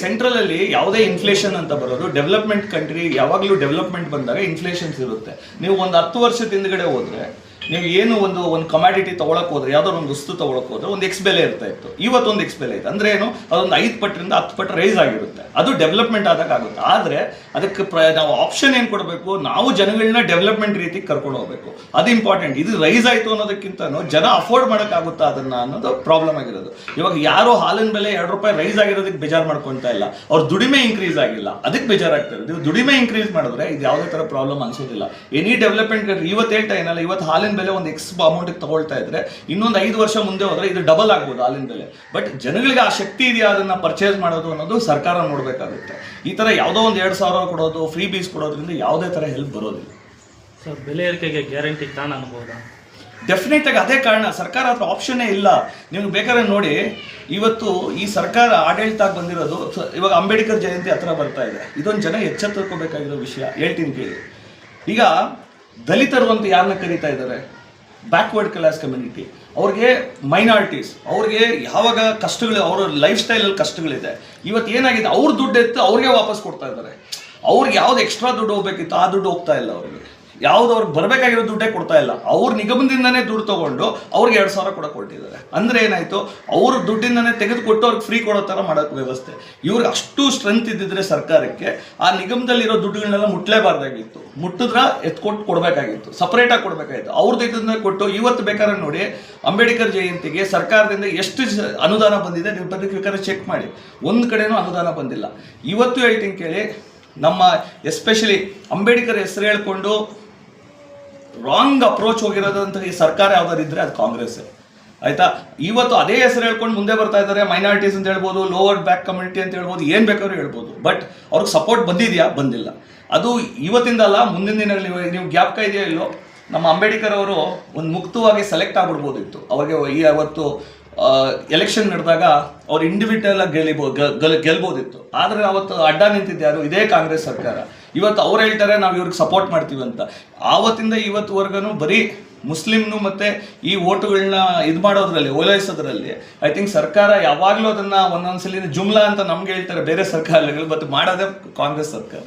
Central ಅಲ್ಲಿ ಯಾವುದೇ inflation ಅಂತ ಬರೋದು ಡೆವಲಪ್ಮೆಂಟ್ ಕಂಟ್ರಿ ಯಾವಾಗಲೂ ಡೆವಲಪ್ಮೆಂಟ್ ಬಂದಾಗ ಇನ್ಫ್ಲೇಷನ್ಸ್ ಇರುತ್ತೆ. ನೀವು ಒಂದು ಹತ್ತು ವರ್ಷದ ಹಿಂದ್ಗಡೆ ಹೋದ್ರೆ ನೀವು ಏನು ಒಂದು ಒಂದು ಕಮಾಡಿಟಿ ತೊಗೊಳಕ್ಕೆ ಹೋದ್ರೆ ಯಾವುದೋ ಒಂದು ವಸ್ತು ತೊಗೊಳಕ್ಕೆ ಹೋದ್ರೆ ಒಂದು ಎಕ್ಸ್ ಬೆಲೆ ಇರ್ತಾ ಇತ್ತು. ಇವತ್ತೊಂದು ಎಕ್ಸ್ ಬೆಲೆ ಐತೆ ಅಂದ್ರೆ ಏನು? ಅದೊಂದು ಐದು ಪಟ್ಟರಿಂದ ಹತ್ತು ಪಟ್ಟು ರೈಸ್ ಆಗಿರುತ್ತೆ. ಅದು ಡೆವಲಪ್ಮೆಂಟ್ ಆದಾಗ ಆಗುತ್ತೆ. ಆದ್ರೆ ಅದಕ್ಕೆ ಪ್ರ, ನಾವು ಆಪ್ಷನ್ ಏನು ಕೊಡಬೇಕು? ನಾವು ಜನಗಳನ್ನ ಡೆವಲಪ್ಮೆಂಟ್ ರೀತಿ ಕರ್ಕೊಂಡು ಹೋಗ್ಬೇಕು. ಅದು ಇಂಪಾರ್ಟೆಂಟ್ ಇದು ರೈಸ್ ಆಯ್ತು ಅನ್ನೋದಕ್ಕಿಂತ ಜನ ಅಫೋರ್ಡ್ ಮಾಡೋಕ್ಕಾಗುತ್ತಾ ಅದನ್ನ ಅನ್ನೋದು ಪ್ರಾಬ್ಲಮ್ ಆಗಿರೋದು. ಇವಾಗ ಯಾರೋ ಹಾಲಿನ ಬೆಲೆ ಎರಡು ರೂಪಾಯಿ ರೈಸ್ ಆಗಿರೋದಕ್ಕೆ ಬೇಜಾರು ಮಾಡ್ಕೊಂತ ಇಲ್ಲ. ಅವ್ರ ದುಡಿಮೆ ಇನ್ಕ್ರೀಸ್ ಆಗಿಲ್ಲ. ಅದಕ್ಕೆ ಬೇಜಾರಾಗ್ತದೆ ದುಡಿಮೆ ಇನ್ಕ್ರೀಸ್ ಮಾಡಿದ್ರೆ ಇದು ಯಾವುದೇ ತರ ಪ್ರಾಬ್ಲಮ್ ಅನ್ಸೋದಿಲ್ಲ. ಎನಿ ಡೆವಲಪ್ಮೆಂಟ್ ಇವತ್ತು ಹೇಳ್ತಾ ಏನಲ್ಲ ಇವತ್ತು ಹಾಲಿನ ಬೆಲೆ ಒಂದು ಎಕ್ಸ್ ಅಮೌಂಟ್ ತಗೊಳ್ತಾ ಇದ್ರೆ ಇನ್ನೊಂದು ಐದು ವರ್ಷ ಮುಂದೆ ಹೋದ್ರೆ ಇದು ಡಬಲ್ ಆಗ್ಬೋದು ಹಾಲಿನ ಬೆಲೆ. ಬಟ್ ಜನಗಳಿಗೆ ಆ ಶಕ್ತಿ ಇದೆಯಾ? ಅದನ್ನ ಪರ್ಚೇಸ್ ಮಾಡೋದು ಅನ್ನೋದು ಸರ್ಕಾರ ನೋಡಬೇಕಾಗುತ್ತೆ. ಈ ತರ ಯಾವುದೋ ಒಂದು ಎರಡು ಸಾವಿರ ಕೊಡೋದು ಫ್ರೀ ಬೀಸ್ ಕೊಡೋದ್ರಿಂದ ಯಾವುದೇ ತರ ಹೆಲ್ಪ್ ಬರೋದಿಲ್ಲ. ಸರ್ ಬೆಲೆ ಏರಿಕೆಗೆ ಗ್ಯಾರಂಟಿ ಕಾರಣ ಅನ್ಬೋದಾ? ಡೆಫಿನೆಟ್ ಆಗಿ ಅದೇ ಕಾರಣ. ಸರ್ಕಾರ ಹತ್ರ ಆಪ್ಷನ್ನೇ ಇಲ್ಲ. ನೀವು ಬೇಕಾದ್ರೆ ನೋಡಿ ಇವತ್ತು ಈ ಸರ್ಕಾರ ಆಡಳಿತ ಬಂದಿರೋದು ಇವಾಗ ಅಂಬೇಡ್ಕರ್ ಜಯಂತಿ ಹತ್ರ ಬರ್ತಾ ಇದೆ. ಇದೊಂದು ಜನ ಎಚ್ಚೆತ್ತುಕೋಬೇಕಾಗಿರೋ ವಿಷಯ. ಹೇಳ್ತೀನಿ ಕೇಳಿ. ಈಗ ದಲಿತರು ಅಂತ ಯಾರನ್ನ ಕರೀತಾ ಇದ್ದಾರೆ? ಬ್ಯಾಕ್ವರ್ಡ್ ಕ್ಲಾಸ್ ಕಮ್ಯುನಿಟಿ ಅವ್ರಿಗೆ ಮೈನಾರಿಟೀಸ್ ಅವ್ರಿಗೆ ಯಾವಾಗ ಕಷ್ಟಗಳು, ಅವರ ಲೈಫ್ ಸ್ಟೈಲಲ್ಲಿ ಕಷ್ಟಗಳಿದೆ. ಇವತ್ತು ಏನಾಗಿದೆ? ಅವ್ರ ದುಡ್ಡು ಎತ್ತು ಅವ್ರಿಗೆ ವಾಪಸ್ ಕೊಡ್ತಾ ಇದ್ದಾರೆ. ಅವ್ರಿಗೆ ಯಾವ್ದು ಎಕ್ಸ್ಟ್ರಾ ದುಡ್ಡು ಹೋಗ್ಬೇಕಿತ್ತು, ಆ ದುಡ್ಡು ಹೋಗ್ತಾ ಇಲ್ಲ ಅವ್ರಿಗೆ. ಯಾವ್ದು ಅವ್ರಿಗೆ ಬರಬೇಕಾಗಿರೋ ದುಡ್ಡೇ ಕೊಡ್ತಾ ಇಲ್ಲ. ಅವ್ರ ನಿಗಮದಿಂದನೇ ದುಡ್ಡು ತಗೊಂಡು ಅವ್ರಿಗೆ ಎರಡು ಸಾವಿರ ಕೂಡ ಕೊಟ್ಟಿದ್ದಾರೆ. ಅಂದ್ರೆ ಏನಾಯ್ತು? ಅವ್ರ ದುಡ್ಡಿಂದನೇ ತೆಗೆದುಕೊಟ್ಟು ಅವ್ರಿಗೆ ಫ್ರೀ ಕೊಡೋ ಥರ ಮಾಡೋಕೆ ವ್ಯವಸ್ಥೆ. ಇವ್ರಿಗೆ ಅಷ್ಟು ಸ್ಟ್ರೆಂತ್ ಇದ್ದಿದ್ರೆ ಸರ್ಕಾರಕ್ಕೆ ಆ ನಿಗಮದಲ್ಲಿರೋ ದುಡ್ಡುಗಳನ್ನೆಲ್ಲ ಮುಟ್ಲೇಬಾರ್ದಾಗಿತ್ತು. ಮುಟ್ಟಿದ್ರ ಎತ್ಕೊಟ್ಟು ಕೊಡಬೇಕಾಗಿತ್ತು. ಆಗಿ ಕೊಡಬೇಕಾಗಿತ್ತು. ಅವ್ರದ್ದು ಇದನ್ನ ಕೊಟ್ಟು ಇವತ್ತು ಬೇಕಾದ್ರೆ ನೋಡಿ ಅಂಬೇಡ್ಕರ್ ಜಯಂತಿಗೆ ಸರ್ಕಾರದಿಂದ ಎಷ್ಟು ಅನುದಾನ ಬಂದಿದೆ ನೀವು ಬೇಕಾದ್ರೆ ಚೆಕ್ ಮಾಡಿ. ಒಂದು ಕಡೆನೂ ಅನುದಾನ ಬಂದಿಲ್ಲ. ಇವತ್ತು ಹೇಳ್ತೀನಿ ಕೇಳಿ, ನಮ್ಮ ಎಸ್ಪೆಷಲಿ ಅಂಬೇಡ್ಕರ್ ಹೆಸರು ಹೇಳ್ಕೊಂಡು ರಾಂಗ್ ಅಪ್ರೋಚ್ ಹೋಗಿರೋದಂತ ಈ ಸರ್ಕಾರ ಯಾವ್ದಾರು ಇದ್ರೆ ಅದು ಕಾಂಗ್ರೆಸ್. ಆಯ್ತಾ? ಇವತ್ತು ಅದೇ ಹೆಸರು ಹೇಳ್ಕೊಂಡು ಮುಂದೆ ಬರ್ತಾ ಇದ್ದಾರೆ ಮೈನಾರಿಟೀಸ್ ಅಂತ ಹೇಳ್ಬೋದು ಲೋವರ್ ಬ್ಯಾಕ್ ಕಮ್ಯುನಿಟಿ ಅಂತ ಹೇಳ್ಬೋದು, ಏನು ಬೇಕಾದ್ರೂ ಹೇಳ್ಬೋದು. ಬಟ್ ಅವ್ರಿಗೆ ಸಪೋರ್ಟ್ ಬಂದಿದೆಯಾ? ಬಂದಿಲ್ಲ. ಅದು ಇವತ್ತಿಂದ ಅಲ್ಲ, ಮುಂದಿನ ದಿನಗಳಲ್ಲಿ ನೀವು ಗ್ಯಾಪ್ ಇದೆಯಾ ಇಲ್ಲೋ? ನಮ್ಮ ಅಂಬೇಡ್ಕರ್ ಅವರು ಒಂದು ಮುಕ್ತವಾಗಿ ಸೆಲೆಕ್ಟ್ ಆಗ್ಬಿಡ್ಬೋದಿತ್ತು. ಅವರಿಗೆ ಈ ಅವತ್ತು ಎಲೆಕ್ಷನ್ ನಡೆದಾಗ ಅವ್ರು ಇಂಡಿವಿಜುವಲ್ ಆಗಿ ಗೆಲಿಬೋದು ಗೆಲ್ಬೋದಿತ್ತು. ಆದ್ರೆ ಅವತ್ತು ಅಡ್ಡ ನಿಂತಿದ್ದು ಯಾರು ಇದೇ ಕಾಂಗ್ರೆಸ್ ಸರ್ಕಾರ. ಇವತ್ತು ಅವ್ರು ಹೇಳ್ತಾರೆ, ನಾವು ಇವ್ರಿಗೆ ಸಪೋರ್ಟ್ ಮಾಡ್ತೀವಿ ಅಂತ. ಆವತ್ತಿಂದ ಇವತ್ತುವರೆಗೂ ಬರೀ ಮುಸ್ಲಿಮ್ನು ಮತ್ತೆ ಈ ಓಟುಗಳನ್ನ ಇದು ಮಾಡೋದ್ರಲ್ಲಿ, ಓಲೈಸೋದ್ರಲ್ಲಿ. ಐ ಥಿಂಕ್ ಸರ್ಕಾರ ಯಾವಾಗಲೂ ಅದನ್ನ ಒಂದೊಂದ್ಸಲಿ ಜುಮ್ಲಾ ಅಂತ ನಮ್ಗೆ ಹೇಳ್ತಾರೆ, ಬೇರೆ ಸರ್ಕಾರಗಳು ಬಟ್ ಮಾಡೋದೇ ಕಾಂಗ್ರೆಸ್ ಸರ್ಕಾರ.